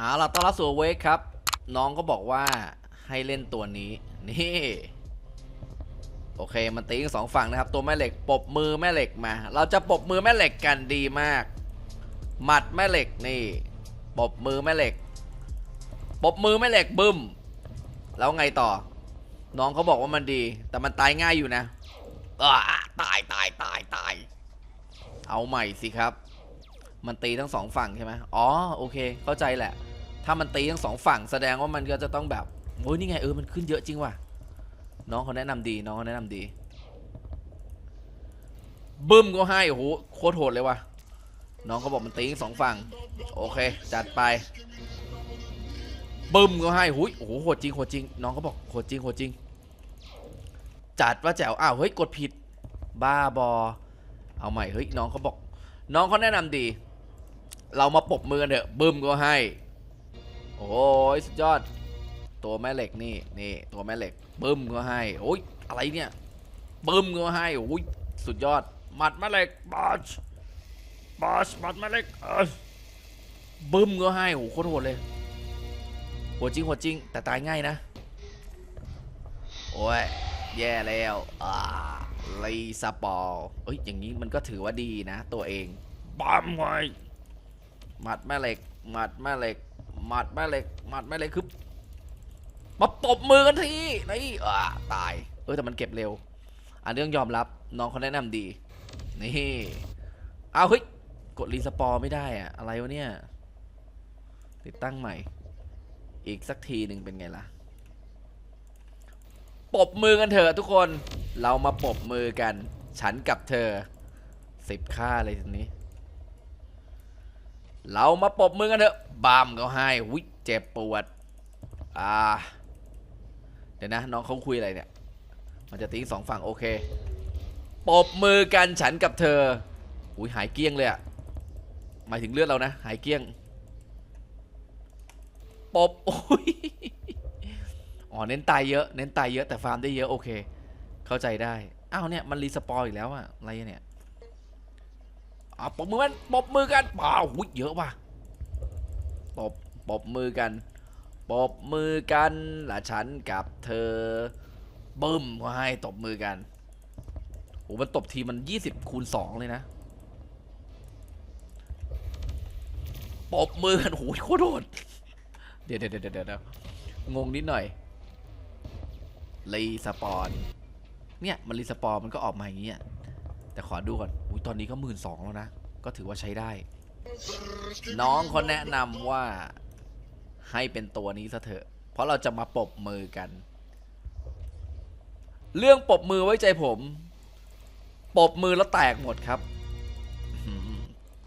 เอาล่ะต้อนรับสู่เวกครับ น้องก็บอกว่าให้เล่นตัวนี้ นี่ โอเค มันตีกันสองฝั่งนะครับ ตัวแม่เหล็กปบมือแม่เหล็กมา เราจะปบมือแม่เหล็กกันดีมาก หมัดแม่เหล็กนี่ปบมือแม่เหล็กปบมือแม่เหล็กบึ้ม แล้วไงต่อ น้องเขาบอกว่ามันดี แต่มันตายง่ายอยู่นะตายตายตายตาย เอาใหม่สิครับ มันตีทั้งสองฝั่งใช่ไหมอ๋อ โอเค เข้าใจแหละ ถ้ามันตีทั้งสองฝั่งแสดงว่ามันก็จะต้องแบบโอ้ยนี่ไงเออมันขึ้นเยอะจริงว่ะน้องเขาแนะนำดีน้องเขาแนะนำดีบึ้มก็ให้โอ้โหโคตรโหดเลยว่ะน้องเขาบอกมันตีทั้งสองฝั่งโอเค จัดไปบึ้มก็ให้หุยโอ้โหโหดจริงโหดจริง น้องเขาบอกโหดจริงโหดจริง จัดว่าแจ๋วอ้าวเฮ้ยกดผิดบ้าบอ เอาใหม่เฮ้ยน้องเขาบอก น้องเขาแนะนำดี เรามาปบมือกันเถอะบึ้มก็ให้ โอ้ยสุดยอด ตัวแม่เหล็กนี่นี่ตัวแม่เหล็กบึ้มก็ให้โอ้ยอะไรเนี่ยบึ้มก็ให้โอ้ยสุดยอดหมัดแม่เหล็กบอชบอชหมัดแม่เหล็กเอ้ยบึ้มก็ให้โอ้โหโคตรโหดเลยโหดจริงโหดจริงแต่ตายง่ายนะโอ้ยแย่แล้วอ่าลีสปอลเอ้ยอย่างนี้มันก็ถือว่าดีนะ ตัวเองปั๊มไว้หมัดแม่เหล็กหมัดแม่เหล็ก หมัดแม่เหล็กหมัดแม่เหล็กคือมาตบมือกันทีนี่อ่าตาย เออแต่มันเก็บเร็ว อันนี้ต้องยอมรับน้องเขาแนะนำดี นี่เอาเฮ้ยกดรีสปอร์ไม่ได้อะอะไรวะเนี่ย ติดตั้งใหม่ อีกสักทีหนึ่งเป็นไงล่ะปบมือกันเถอะทุกคน เรามาปบมือกัน ฉันกับเธอสิบค่าเลยทีนี้ เรามาปบมือกันเถอะบามก็ให้วิเจ็บปวด อ่า เดี๋ยวนะ น้องเขาคุยอะไรเนี่ย มันจะตีสองฝั่งโอเค ปบมือกันฉันกับเธอ อุ้ยหายเกี้ยงเลยอะหมายถึงเลือดเรานะ หายเกี้ยง ปบโอ้ยอ๋อ เน้นตายเยอะ เน้นตายเยอะแต่ฟาร์มได้เยอะโอเค เข้าใจได้ อ้าวเนี่ยมันรีสปอยอีกแล้วอะอะไรเนี่ย อ่าปบมือมันปบมือกันป้าวหุ้ยเยอะว่ะปบปบมือกันปบมือกันละฉันกับเธอบึ้มก็ให้ตบมือกันโอ้มันตบทีมัน 20 คูณ 2 เลยนะปบมือกันโอ้ยโคตรโหดเดี๋ยวเดี๋ยวเดี๋ยวเดี๋ยวงงนิดหน่อยรีสปอนเนี่ย มันรีสปอนมันก็ออกมาอย่างเงี้ย แต่ขอดูก่อนอุ้ยตอนนี้ก็หมื่นสองแล้วนะ ก็ถือว่าใช้ได้ น้องเขาแนะนำว่าให้เป็นตัวนี้ซะเถอะ เพราะเราจะมาปบมือกัน เรื่องปบมือไว้ใจผม ปบมือแล้วแตกหมดครับ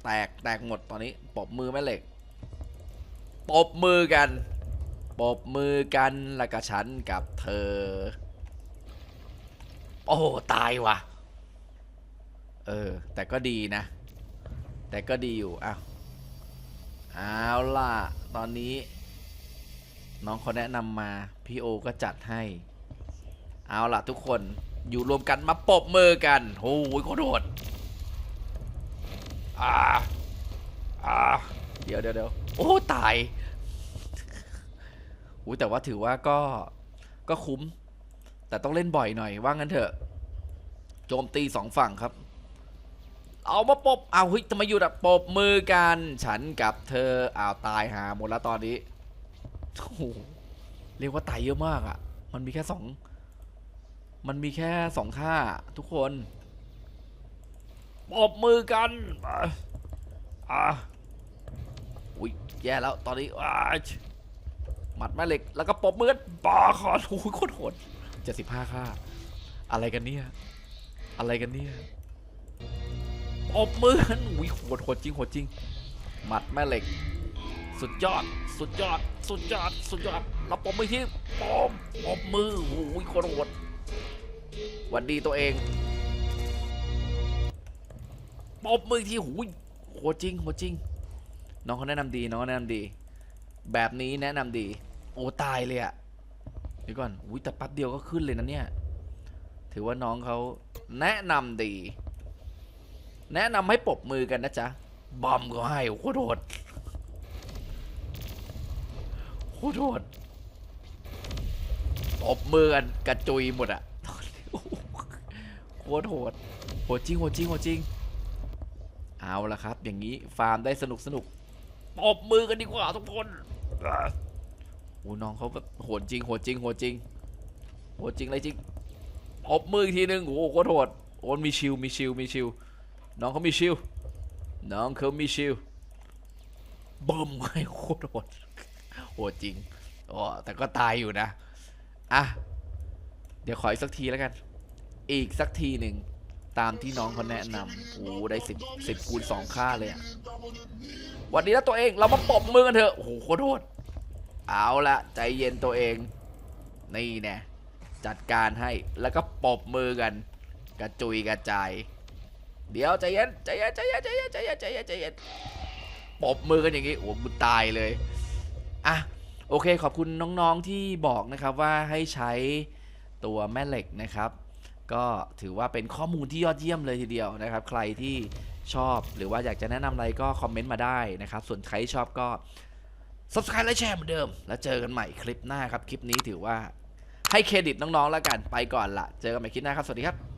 แตกแตกหมดตอนนี้ปบมือแม่เหล็ก ปบมือกัน ปบมือกันแล้วก็ฉันกับเธอ โอ้โหตายว่ะ เออ แต่ก็ดีนะ แต่ก็ดีอยู่อ้าวเอาล่ะ ตอนนี้ น้องเขาแนะนำมา พี่โอก็จัดให้ เอาล่ะทุกคนอยู่รวมกันมาปบมือกันโอ้ยโคตรโหดอ่าอ่าเดี๋ยวเดี๋ยวเดี๋ยวโอ้ ตายอุ้ยแต่ว่าถือว่าก็ก็คุ้ม แต่ต้องเล่นบ่อยหน่อยว่างั้นเถอะ โจมตีสองฝั่งครับ เอามาปบเอาเฮ้ยทำไมอยู่แบบปบมือกัน ฉันกับเธออ้าวตายหาหมดแล้วตอนนี้โอ้โหเรียกว่าตายเยอะมากอะ่ะมันมีแค่สองมันมีแค่สองท่าทุกคนปบมือกันอะอุ้ยแย่แล้วตอนนี้อ้าหมัดแม่เหล็กแล้วก็ปบมือกันปาคอนโอ้ยโคตรโหดเจ็ดสิบห้าค่าอะไรกันเนี่ย อะไรกันเนี่ย ปบมือกันอุ้ยโหดโหดจริงโหดจริง หมัดแม่เหล็ก สุดยอด สุดยอด สุดยอด สุดยอดเราปบมือที่ปบปบมือโอ้ยโคตรโหดหวันดีตัวเองปบมือที่หูยโหดจริงโหดจริง น้องเขาแนะนำดีน้องเขาแนะนำดี แบบนี้แนะนำดี โอ้ตายเลยอะเดี๋ยวก่อนอุ้ยแต่แป๊บเดียวก็ขึ้นเลยนะเนี่ย ถือว่าน้องเขาแนะนำดี แนะนำให้ปบมือกันนะจ๊ะ บอมก็ให้โคตรโหดโคตรโหดตบมือกันกระจุยหมดอะโอ้โหโคตรโหดโหดจริงโหดจริงโหดจริง เอาละครับ อย่างนี้ฟาร์มได้สนุกสนุกตบมือกันดีกว่าทุกคนอะโอ้น้องเขาแบบโหดจริงโหดจริงโหดจริงโหดจริงอะไรจริงตบมืออีกทีนึงโอ้โหโคตรโหดโอนมีชิลมีชิลมีชิล น้องเขามีชิลน้องเขามีชิลบึ้มให้โคตรโหดโหดจริงอ๋อแต่ก็ตายอยู่นะ อะ เดี๋ยวขออีกสักทีแล้วกัน อีกสักทีหนึ่งตามที่น้องเขาแนะนำโอ้ได้สิบสิบคูณสองค่าเลยอะวันนี้แล้วตัวเองเรามาปบมือกันเถอะโอ้โหโคตรโทษเอาละใจเย็นตัวเอง นี่แน่จัดการให้แล้วก็ปบมือกัน กระจุยกระจาย เดี๋ยวใจเย็นใจเย็นใจเย็นใจเย็นใจเย็นใจเย็นใจเย็นปบมือกันอย่างนี้โอ้โหมึงตายเลยอะโอเคขอบคุณน้องๆที่บอกนะครับว่าให้ใช้ตัวแม่เหล็กนะครับ ก็ถือว่าเป็นข้อมูลที่ยอดเยี่ยมเลยทีเดียวนะครับ ใครที่ชอบหรือว่าอยากจะแนะนำอะไรก็คอมเมนต์มาได้นะครับ ส่วนใครที่ชอบก็ subscribe และแชร์เหมือนเดิม แล้วเจอกันใหม่คลิปหน้าครับ คลิปนี้ถือว่าให้เครดิตน้องๆแล้วกันไปก่อนละเจอกันใหม่คลิปหน้าครับ สวัสดีครับ